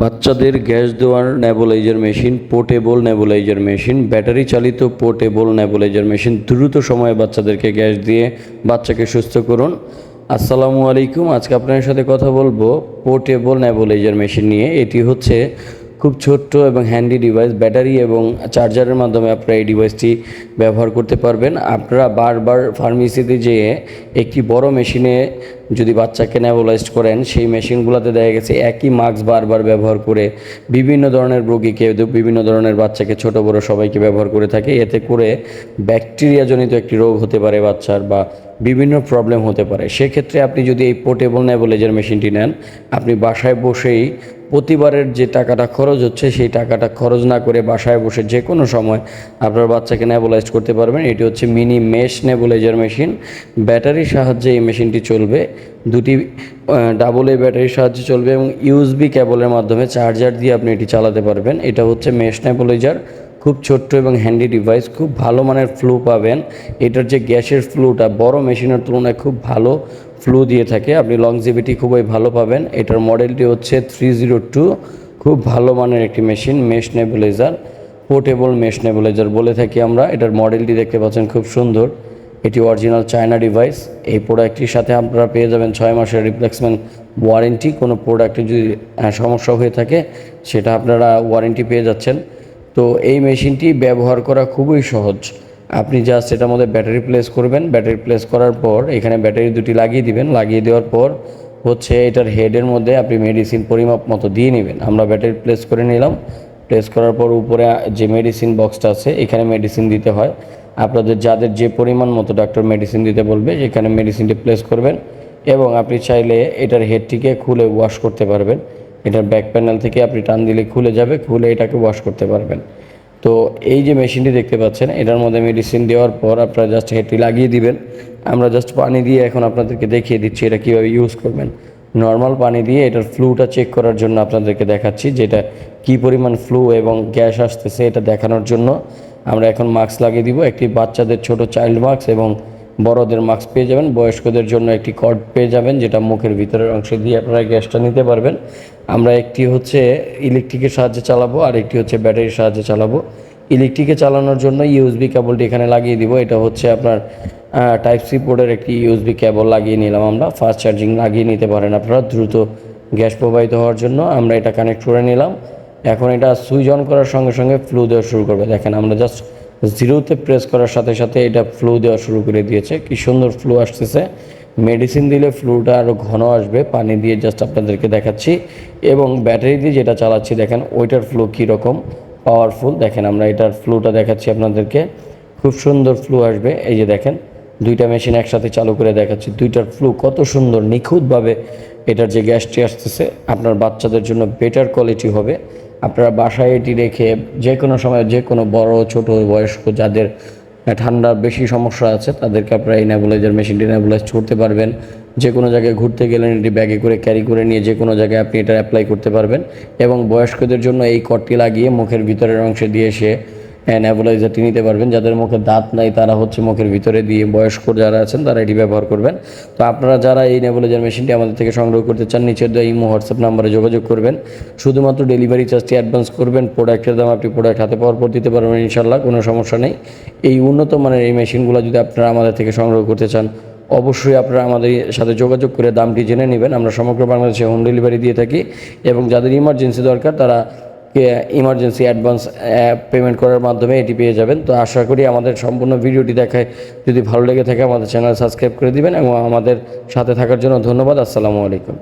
বাচ্চাদের গ্যাস দেওয়ার nebuliser machine, portable nebuliser machine, battery চালিত পোর্টেবল নেবুলাইজার মেশিন দ্রুত সময়ে বাচ্চাদেরকে গ্যাস দিয়ে বাচ্চাকে সুস্থ করুন। আসসালামু আলাইকুম। আজকে আপনার সাথে কথা বলব পোর্টেবল নেবুলাইজার মেশিন নিয়ে। এটি হচ্ছে খুব ছোট্ট এবং হ্যান্ডি ডিভাইস ব্যাটারি এবং চার্জারের মাধ্যমে আপনারা এই ডিভাইসটি ব্যবহার করতে পারবেন। আপনারা বারবার ফার্মেসিতে যেয়ে একটি বড় মেশিনে যদি বাচ্চাকে নেবুলাইজড করেন, সেই মেশিনগুলোতে দেখা গেছে একই মাস্ক বারবার ব্যবহার করে বিভিন্ন ধরনের রোগীকে বিভিন্ন ধরনের বাচ্চাকে ছোট, বড় সবাইকে ব্যবহার করে থাকে। এতে করে ব্যাকটেরিয়াজনিত একটি রোগ হতে পারে বাচ্চার বা বিভিন্ন প্রবলেম হতে পারে। সেক্ষেত্রে আপনি যদি এই পোর্টেবল নেবুলাইজার মেশিনটি নেন, আপনি বাসায় বসেই প্রতিবারের যে টাকাটা খরচ হচ্ছে, সেই টাকাটা খরচ না করে বাসায় বসে যে কোনো সময় আপনার বাচ্চাকে নেবুলাইজ করতে পারবেন। এটি হচ্ছে মিনি মেশ নেবুলাইজার মেশিন ব্যাটারির সাহায্যে এই মেশিনটি চলবে। দুটি ডাবল এ ব্যাটারির সাহায্যে চলবে এবং ইউএসবি কেবলের মাধ্যমে চার্জার দিয়ে আপনি এটি চালাতে পারবেন। এটা হচ্ছে মেশ নেবুলাইজার খুব ছোট্ট এবং হ্যান্ডি ডিভাইস খুব ভালো মানের ফ্লু পাবেন। এটার যে গ্যাসের ফ্লুটা বড় মেশিনের তুলনায় খুব ভালো ফ্লু দিয়ে থাকে। আপনি লংজিভিটি খুবই ভালো পাবেন। এটার মডেলটি হচ্ছে থ্রি জিরো টু খুব ভালো মানের একটি machine mesh nebuliser portable mesh বলে থাকি আমরা। এটার মডেলটি দেখতে পাচ্ছেন খুব সুন্দর। এটি অরিজিনাল চায়না ডিভাইস এই প্রোডাক্টটির সাথে আপনারা পেয়ে যাবেন ছয় মাসের রিপ্লেসমেন্ট ওয়ারেন্টি কোনো প্রোডাক্টে যদি সমস্যা হয়ে থাকে, সেটা আপনারা ওয়ারেন্টি পেয়ে যাচ্ছেন। তো এই মেশিনটি ব্যবহার করা খুবই সহজ। আপনি জাস্ট এটার মধ্যে ব্যাটারি প্লেস করবেন। ব্যাটারি প্লেস করার পর এখানে ব্যাটারি দুটি লাগিয়ে দিবেন। লাগিয়ে দেওয়ার পর হচ্ছে এটার হেডের মধ্যে আপনি মেডিসিন পরিমাপ মতো দিয়ে নেবেন। আমরা ব্যাটারি প্লেস করে নিলাম। প্লেস করার পর উপরে যে মেডিসিন বক্সটা আছে, এখানে মেডিসিন দিতে হয়। আপনাদের যাদের যে পরিমাণ মতো ডাক্তার মেডিসিন দিতে বলবে, এখানে মেডিসিনটি প্লেস করবেন এবং আপনি চাইলে এটার হেডটিকে খুলে ওয়াশ করতে পারবেন। এটার ব্যাক প্যানেল থেকে আপনি টান দিলে খুলে যাবে, খুলে এটাকে ওয়াশ করতে পারবেন। তো এই যে মেশিনটি দেখতে পাচ্ছেন, এটার মধ্যে মেডিসিন দেওয়ার পর আপনারা জাস্ট হেডটি লাগিয়ে দিবেন। আমরা জাস্ট পানি দিয়ে এখন আপনাদেরকে দেখিয়ে দিচ্ছি এটা কীভাবে ইউজ করবেন। নর্মাল পানি দিয়ে এটার ফ্লুটা চেক করার জন্য আপনাদেরকে দেখাচ্ছি যেটা কী পরিমাণ ফ্লু এবং গ্যাস আসতেছে এটা দেখানোর জন্য। আমরা এখন মাস্ক লাগিয়ে দিব, একটি বাচ্চাদের ছোট চাইল্ড মাস্ক এবং বড়দের মাস্ক পেয়ে যাবেন, বয়স্কদের জন্য একটি কর্ড পেয়ে যাবেন, যেটা মুখের ভিতরের অংশে দিয়ে আপনারা গ্যাসটা নিতে পারবেন। আমরা একটি হচ্ছে ইলেকট্রিকের সাহায্যে চালাবো, আর একটি হচ্ছে ব্যাটারির সাহায্যে চালাবো। ইলেকট্রিকে চালানোর জন্য ইউএসবি কেবলটি এখানে লাগিয়ে দিব, এটা হচ্ছে আপনার টাইপ সি পোর্টের একটি ইউএসবি কেবল লাগিয়ে নিলাম আমরা। ফাস্ট চার্জিং লাগিয়ে নিতে পারেন আপনারা দ্রুত গ্যাস প্রবাহিত হওয়ার জন্য। আমরা এটা কানেক্ট করে নিলাম। এখন এটা সুইচ অন করার সঙ্গে সঙ্গে ফ্লু দেওয়া শুরু করবে। দেখেন আমরা জাস্ট জিরোতে প্রেস করার সাথে সাথে এটা ফ্লু দেওয়া শুরু করে দিয়েছে। কি সুন্দর ফ্লু আসতেছে। মেডিসিন দিলে ফ্লুটা আরও ঘন আসবে। পানি দিয়ে জাস্ট আপনাদেরকে দেখাচ্ছি। এবং ব্যাটারি দিয়ে যেটা চালাচ্ছি, দেখেন ওইটার ফ্লু কীরকম পাওয়ারফুল দেখেন আমরা এটার ফ্লুটা দেখাচ্ছি আপনাদেরকে। খুব সুন্দর ফ্লু আসবে। এই যে দেখেন, দুইটা মেশিন একসাথে চালু করে দেখাচ্ছি। দুইটার ফ্লু কত সুন্দর, নিখুঁতভাবে এটার যে গ্যাসটি আসতেছে, আপনার বাচ্চাদের জন্য বেটার কোয়ালিটি হবে। আপনারা বাসায় এটি রেখে যে কোনো সময় যে কোনো বড়, ছোট, বয়স্ক যাদের ঠান্ডার বেশি সমস্যা আছে, তাদেরকে আপনারা এই নেবুলাইজার মেশিনটি নেবুলাইজ করতে পারবেন। যে কোনো জায়গায় ঘুরতে গেলেন এটি ব্যাগে করে ক্যারি করে নিয়ে যে কোনো জায়গায় আপনি এটা অ্যাপ্লাই করতে পারবেন। এবং বয়স্কদের জন্য এই কটটি লাগিয়ে মুখের ভিতরের অংশে দিয়ে সে নেবুলাইজারটি নিতে পারবেন। যাদের মুখে দাঁত নাই, তারা হচ্ছে মুখের ভিতরে দিয়ে বয়স্ক যারা আছেন, তারা এটি ব্যবহার করবেন। তো আপনারা যারা এই নেবুলাইজার মেশিনটি আমাদের থেকে সংগ্রহ করতে চান, নিচের দেওয়া ইমো হোয়াটসঅ্যাপ নাম্বারে যোগাযোগ করবেন। শুধুমাত্র ডেলিভারি চার্জটি অ্যাডভান্স করবেন। প্রোডাক্টের দাম আপনি প্রোডাক্ট হাতে পাওয়ার পর দিতে পারবেন ইনশাল্লাহ কোনো সমস্যা নেই। এই উন্নত মানের এই মেশিনগুলো যদি আপনারা আমাদের থেকে সংগ্রহ করতে চান, অবশ্যই আপনারা আমাদের সাথে যোগাযোগ করে দামটি জেনে নেবেন। আমরা সমগ্র বাংলাদেশে হোম ডেলিভারি দিয়ে থাকি এবং যাদের ইমার্জেন্সি দরকার, তারা ইমার্জেন্সি অ্যাডভান্স পেমেন্ট করার মাধ্যমে এটি পেয়ে যাবেন। তো আশা করি আমাদের সম্পূর্ণ ভিডিওটি দেখায়। যদি ভালো লেগে থাকে, আমাদের চ্যানেল সাবস্ক্রাইব করে দিবেন এবং আমাদের সাথে থাকার জন্য ধন্যবাদ। আসসালামু আলাইকুম।